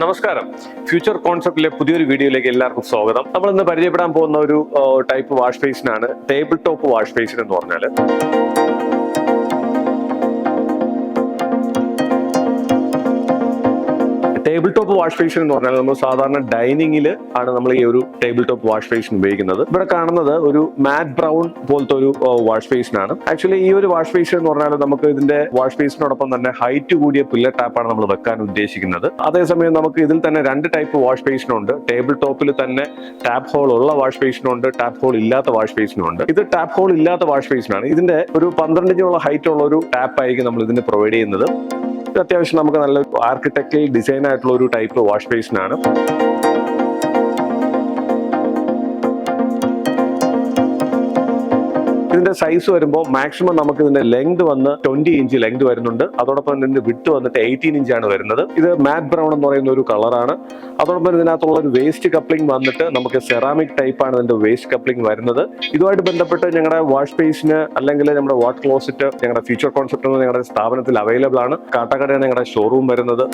നമസ്കാരം. ഫ്യൂച്ചർ കോൺസെപ്റ്റിലെ പുതിയൊരു വീഡിയോയിലേക്ക് എല്ലാവർക്കും സ്വാഗതം. നമ്മൾ ഇന്ന് പരിചയപ്പെടാൻ പോകുന്ന ഒരു ടൈപ്പ് വാഷ് ബേസിനാണ് ടേബിൾ ടോപ്പ് വാഷ് ബേസിൻ എന്ന് പറഞ്ഞാൽ ടേബിൾ ടോപ്പ് വാഷ് ബേസിൻ എന്ന് പറഞ്ഞാൽ നമ്മൾ സാധാരണ ഡൈനിങ്ങിൽ ആണ് നമ്മൾ ഈ ഒരു ടേബിൾ ടോപ്പ് വാഷ് ബേസിൻ ഉപയോഗിക്കുന്നത്. ഇവിടെ കാണുന്നത് ഒരു മാറ്റ് ബ്രൗൺ പോലത്തെ ഒരു വാഷ് ബേസിനാണ് ആക്ച്വലി ഈ ഒരു വാഷ് ബേസിൻ എന്ന് പറഞ്ഞാൽ നമുക്ക് ഇതിന്റെ വാഷ് ബേസിനോടൊപ്പം തന്നെ ഹൈറ്റ് കൂടിയ പില്ലർ ടാപ്പാണ് നമ്മൾ വെക്കാൻ ഉദ്ദേശിക്കുന്നത്. അതേസമയം നമുക്ക് ഇതിൽ തന്നെ രണ്ട് ടൈപ്പ് വാഷ് ബേസിനുണ്ട് ടേബിൾ ടോപ്പിൽ തന്നെ ടാപ്പ് ഹോൾ ഉള്ള വാഷ് ബേസിനുണ്ട് ടാപ്പ് ഹോൾ ഇല്ലാത്ത വാഷ് ബേസിനുണ്ട് ഇത് ടാപ്പ് ഹോൾ ഇല്ലാത്ത വാഷ് ബേസിനാണ് ഇതിന്റെ ഒരു പന്ത്രണ്ട് ഇഞ്ചോളം ഹൈറ്റ് ഉള്ള ഒരു ടാപ്പ് ആയിരിക്കും നമ്മൾ ഇതിന് പ്രൊവൈഡ് ചെയ്യുന്നത്. അത്യാവശ്യം നമുക്ക് നല്ല ആർക്കിടെക്ചറൽ ഡിസൈൻ ആയിട്ടുള്ള ഒരു ടൈപ്പ് വാഷ് ബേസിനാണ് ഇതിന്റെ സൈസ് വരുമ്പോൾ മാക്സിമം നമുക്ക് ഇതിന്റെ ലെങ്ത് വന്ന് ട്വന്റി ഇഞ്ച് ലെങ്ത് വരുന്നുണ്ട്. അതോടൊപ്പം ഇതിന്റെ വിട്ട് വന്നിട്ട് എയ്റ്റീൻ ആണ് വരുന്നത്. ഇത് മാറ്റ് ബ്രൗൺ എന്ന് പറയുന്ന ഒരു കളറാണ് അതോടൊപ്പം ഇതിനകത്തുള്ള ഒരു വേസ്റ്റ് കപ്ലിംഗ് വന്നിട്ട് നമുക്ക് സെറാമിക് ടൈപ്പ് ആണ് ഇതിന്റെ വേസ്റ്റ് കപ്ലിംഗ് വരുന്നത്. ഇതുമായിട്ട് ബന്ധപ്പെട്ട് ഞങ്ങളുടെ വാഷ് പേസിന് അല്ലെങ്കിൽ നമ്മുടെ വാട്ട് ക്ലോസറ്റ് ഞങ്ങളുടെ ഫ്യൂച്ചർ കോൺസെപ്റ്റ് ഞങ്ങളുടെ സ്ഥാപനത്തിൽ അവൈലബിൾ ആണ്. കാട്ടാക്കടയാണ് ഞങ്ങളുടെ ഷോറൂം വരുന്നത്.